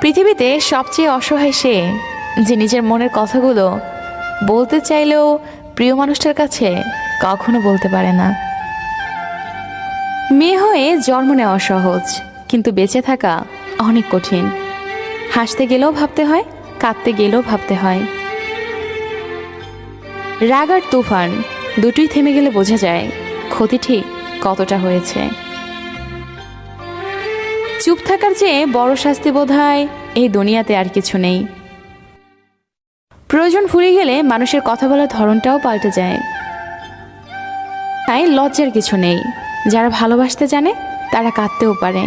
পৃথিবীতে সবচেয়ে অসহায় সে, যে নিজের মনের কথাগুলো বলতে চাইলেও প্রিয় মানুষটার কাছে কখনো বলতে পারে না। মেয়ে হয়ে জন্ম নেওয়া সহজ, কিন্তু বেঁচে থাকা অনেক কঠিন। হাসতে গেলেও ভাবতে হয়, কাঁদতে গেলেও ভাবতে হয়। রাগ আর তুফান দুটোই থেমে গেলে বোঝা যায় ক্ষতি ঠিক কতটা হয়েছে। চুপ থাকার চেয়ে বড় শাস্তি বোধ হয় এই দুনিয়াতে আর কিছু নেই। প্রয়োজন ফুরিয়ে গেলে মানুষের কথা বলার ধরনটাও পাল্টে যায়। তাই লজ্জার কিছু নেই। যারা ভালোবাসতে জানে, তারা কাঁদতেও পারে।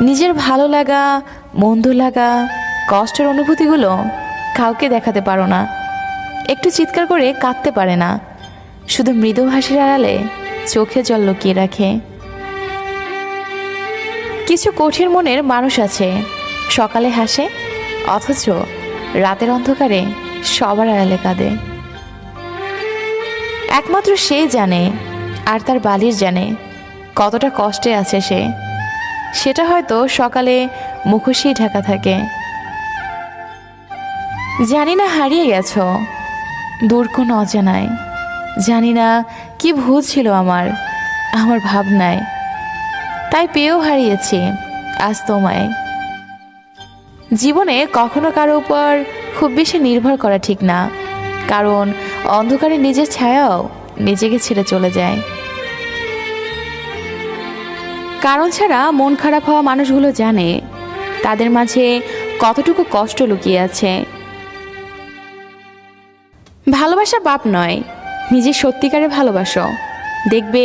নিজের ভালো লাগা, মন্দ লাগা, কষ্টের অনুভূতিগুলো কাউকে দেখাতে পারো না। একটু চিৎকার করে কাঁদতে পারে না। শুধু মৃদু হাসির আড়ালে চোখে জল লুকিয়ে রাখে। কিছু কঠিন মনের মানুষ আছে। সকালে হাসে, অথচ রাতের অন্ধকারে সবার আড়ালে কাঁদে। একমাত্র সে জানে, আর তার বালির জানে, কতটা কষ্টে আছে সে। সেটা হয়তো সকালে মুখোশই ঢাকা থাকে। জানি না হারিয়ে গেছ, দূর কোনো অজানায়। জানি না কি ভুল ছিল আমার আমার ভাবনায়। তাই পেয়েও হারিয়েছি আজ তোমায়। জীবনে কখনো কারও উপর খুব বেশি নির্ভর করা ঠিক না, কারণ অন্ধকারে নিজের ছায়াও নিজেকে ছেড়ে চলে যায়। কারণ ছাড়া মন খারাপ হওয়া মানুষগুলো জানে তাদের মাঝে কতটুকু কষ্ট লুকিয়ে আছে। ভালোবাসা বাপ নয়, নিজের সত্যিকারে ভালোবাসো। দেখবে